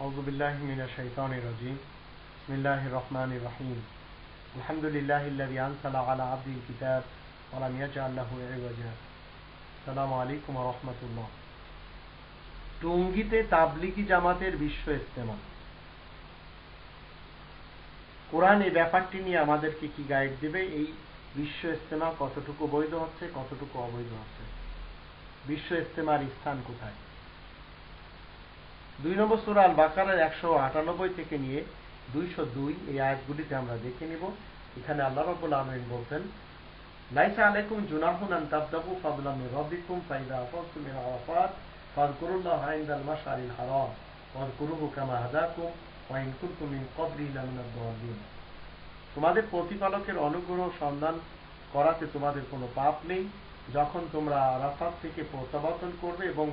أعوذ بالله من الشيطان الرجيم بسم الله الرحمن الرحيم الحمد لله الذي أنزل على عبده الكتاب ولم يجعل له عوجا السلام عليكم ورحمة الله টুঙ্গিতে তাবলিকি জামাতের বিশ্ব ইস্তেমা কোরআন এই ব্যাপারটি নিয়ে আমাদেরকে কি গাইড দেবে এই বিশ্ব ইস্তেমা কতটুকু বৈধ হচ্ছে কতটুকু অবৈধ হচ্ছে বিশ্ব ইস্তেমার স্থান কোথায় দুই নম্বর সুরা আল বাকারের একশো আটানব্বই থেকে নিয়ে দুইশো দুই এই আয়াতগুলিতে আমরা দেখে নিব। এখানে আল্লাহ রব্বুল আলমিন বলতেন লাইসা আলাইকুম জুনাহুন আন তাবদাবু ফাইদা হারাম কামা হাদাকুম, ওয়া ইন কুনতুম মিন লামিনাদ তোমাদের প্রতিপালকের অনুগ্রহ সন্ধান করাতে তোমাদের কোনো পাপ নেই। যখন তোমরা আরাফাত থেকে প্রত্যাবর্তন করবে এবং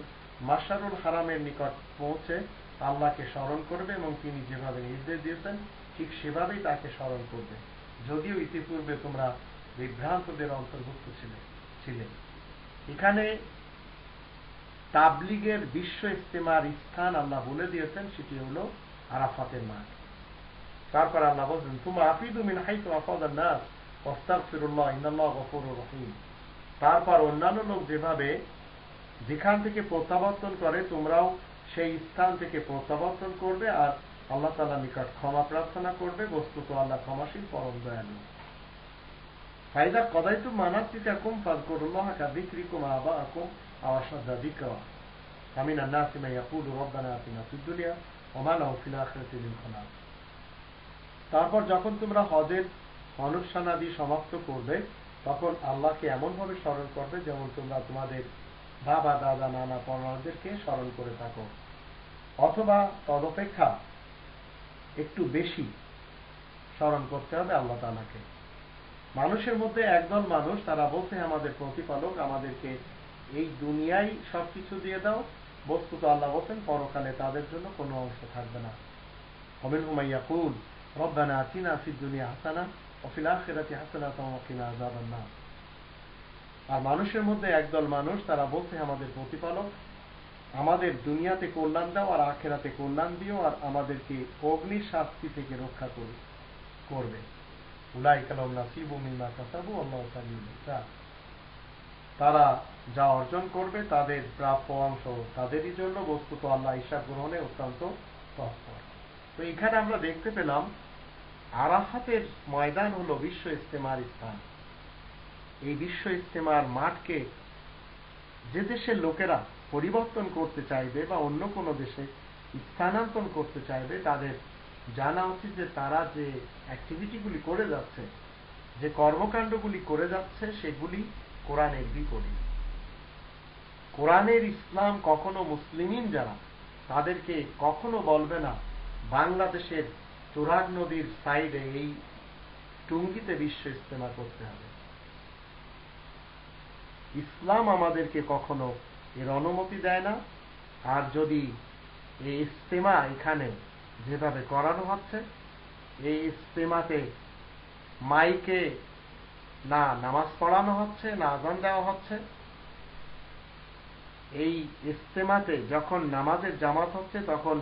মাসারুল হারামের নিকট পৌঁছে আল্লাহকে স্মরণ করবে এবং তিনি যেভাবে নির্দেশ দিয়েছেন, ঠিক সেভাবেই তাকে স্মরণ করবে। যদিও ইতিপূর্বে তোমরা বিভ্রান্তদের অন্তর্ভুক্ত ছিলে ছিলে। এখানে তাবলিগের বিশ্ব ইস্তেমার স্থান আল্লাহ বলে দিয়েছেন, সেটি হল আরাফাতের মাঠ। তারপর আল্লাহ বলছেন তোমরা আফিদু মিন হাইতু আফাদান নাস ওয়াস্তাগফিরুল্লাহ ইন্নাল্লাহ গফুরুর রহিম। তারপর অন্যান্য লোক যেভাবে যেখান থেকে প্রত্যাবর্তন করে, তোমরাও সেই স্থান থেকে প্রত্যাবর্তন করবে আর আল্লাহ তালা নিকট ক্ষমা প্রার্থনা করবে। বস্তুত আল্লাহ ক্ষমাশীল, পরম দয়ালু। ফাইদা কদাইতু মানাসিকাকুম ফাযকুরুল্লাহ কাযিকরিকুম আবাআকুম আও আশাদ্দা যিকরা। ফামিন আন-নাসি মান ইয়াকুলু রাব্বানা আতিনা ফিদ দুনিয়া ওয়া মা লাহু ফিল আখিরাতি মিন খালাক। তারপর যখন তোমরা হজের অনুষ্ঠানাদি সমাপ্ত করবে, তখন আল্লাহকে এমনভাবে স্মরণ করবে যেমন তোমরা তোমাদের বাবা, দাদা, নানা পড়াদেরকে স্মরণ করে থাকো। অথবা তদপেক্ষা একটু বেশি স্মরণ করতে হবে আল্লাহ তালাকে মানুষের মধ্যে একদল মানুষ, তারা বলছে, আমাদের প্রতিপালক, আমাদেরকে এই দুনিয়ায় সবকিছু দিয়ে দাও। বস্তুত আল্লাহ বলছেন, পরকালে তাদের জন্য কোনো অংশ থাকবে না। অমিন হুমাইয়া কুল রব্বানা আতিনা ফিদ দুনিয়া হাসানা অফিল আখিরাতি হাসানা তাওয়াকিনা আযাবান নার। আর মানুষের মধ্যে একদল মানুষ, তারা বলছে, আমাদের প্রতিপালক, আমাদের দুনিয়াতে কল্যাণ দাও আর আখেরাতে কল্যাণ দিও আর আমাদেরকে অগ্নির শাস্তি থেকে রক্ষা করবে। তারা যা অর্জন করবে, তাদের প্রাপ্য অংশ তাদেরই জন্য। বস্তুত আল্লাহ হিসাব গ্রহণে অত্যন্ত তৎপর। তো এখানে আমরা দেখতে পেলাম, আরাফাতের ময়দান হলো বিশ্ব ইস্তেমার স্থান। এই বিশ্ব ইস্তেমার মাঠকে যে দেশের লোকেরা পরিবর্তন করতে চাইবে বা অন্য কোনো দেশে স্থানান্তর করতে চাইবে, তাদের জানা উচিত যে তারা যে অ্যাক্টিভিটিগুলি করে যাচ্ছে, যে কর্মকাণ্ডগুলি করে যাচ্ছে, সেগুলি কোরআনের বিপরীত। কোরআনের ইসলাম কখনো মুসলিমিন যারা, তাদেরকে কখনো বলবে না, বাংলাদেশের চোরাগ নদীর সাইডে এই টুঙ্গিতে বিশ্ব ইস্তেমা করতে হবে। ইসলাম আমাদেরকে কখনো এর অনুমতি দেয় না। আর যদি এই ইস্তেমা এখানে যেভাবে করানো হচ্ছে, এই ইস্তেমাতে মাইকে না নামাজ পড়ানো হচ্ছে, না আজান দেওয়া হচ্ছে, এই ইস্তেমাতে যখন নামাজের জামাত হচ্ছে, তখন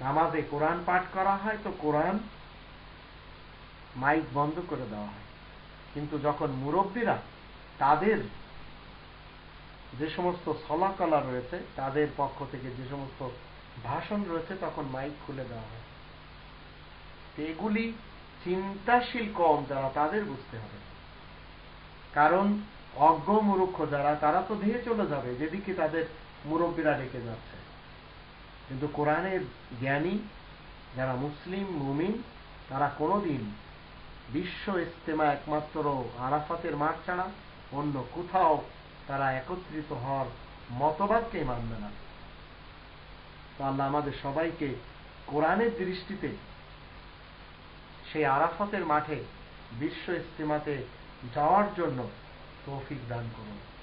নামাজে কোরআন পাঠ করা হয়, তো কোরআন মাইক বন্ধ করে দেওয়া হয়। কিন্তু যখন মুরব্বীরা তাদের যে সমস্ত সলাকলা রয়েছে, তাদের পক্ষ থেকে যে সমস্ত ভাষণ রয়েছে, তখন মাইক খুলে দেওয়া হয়। এগুলি চিন্তাশীল কম যারা তাদের বুঝতে হবে। কারণ অজ্ঞ মুরুক্ষ যারা, তারা তো ধেয়ে চলে যাবে, যেদিকে তাদের মুরব্বীরা ডেকে যাচ্ছে। কিন্তু কোরআনের জ্ঞানী যারা মুসলিম মুমিন, তারা কোনোদিন বিশ্ব ইস্তেমা একমাত্র আরাফাতের মাঠ ছাড়া অন্য কোথাও তারা একত্রিত হওয়ার মতবাদকে মানবে না। আল্লাহ আমাদের সবাইকে কোরআনের দৃষ্টিতে সেই আরাফতের মাঠে বিশ্ব ইস্তেমাতে যাওয়ার জন্য তৌফিক দান করুন।